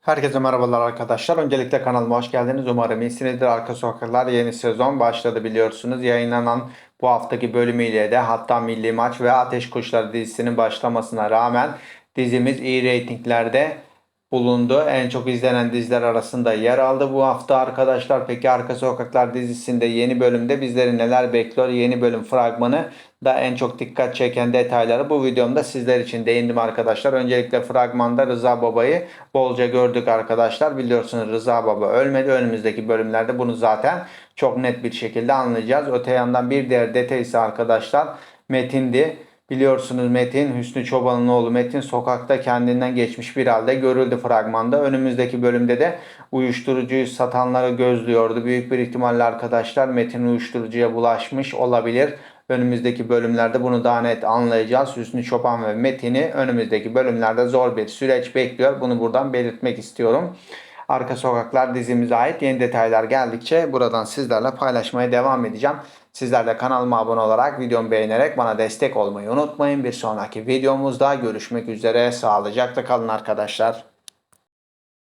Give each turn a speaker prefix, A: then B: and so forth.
A: Herkese merhabalar arkadaşlar. Öncelikle kanalıma hoş geldiniz. Umarım iyisinizdir. Arka Sokaklar yeni sezon başladı biliyorsunuz. Yayınlanan bu haftaki bölümüyle de hatta Milli Maç ve Ateş Kuşları dizisinin başlamasına rağmen dizimiz iyi reytinglerde bulundu. En çok izlenen diziler arasında yer aldı bu hafta arkadaşlar. Peki Arka Sokaklar dizisinde yeni bölümde bizleri neler bekliyor? Yeni bölüm fragmanı da en çok dikkat çeken detayları bu videomda sizler için değindim arkadaşlar. Öncelikle fragmanda Rıza Baba'yı bolca gördük arkadaşlar. Biliyorsunuz Rıza Baba ölmedi. Önümüzdeki bölümlerde bunu zaten çok net bir şekilde anlayacağız. Öte yandan bir diğer detay ise arkadaşlar Metin'di. Biliyorsunuz Metin, Hüsnü Çoban'ın oğlu Metin sokakta kendinden geçmiş bir halde görüldü fragmanda. Önümüzdeki bölümde de uyuşturucuyu satanları gözlüyordu. Büyük bir ihtimalle arkadaşlar Metin uyuşturucuya bulaşmış olabilir. Önümüzdeki bölümlerde bunu daha net anlayacağız. Hüsnü Çoban ve Metin'i önümüzdeki bölümlerde zor bir süreç bekliyor. Bunu buradan belirtmek istiyorum. Arka Sokaklar dizimize ait yeni detaylar geldikçe buradan sizlerle paylaşmaya devam edeceğim. Sizler de kanalıma abone olarak videomu beğenerek bana destek olmayı unutmayın. Bir sonraki videomuzda görüşmek üzere. Sağlıcakla kalın arkadaşlar.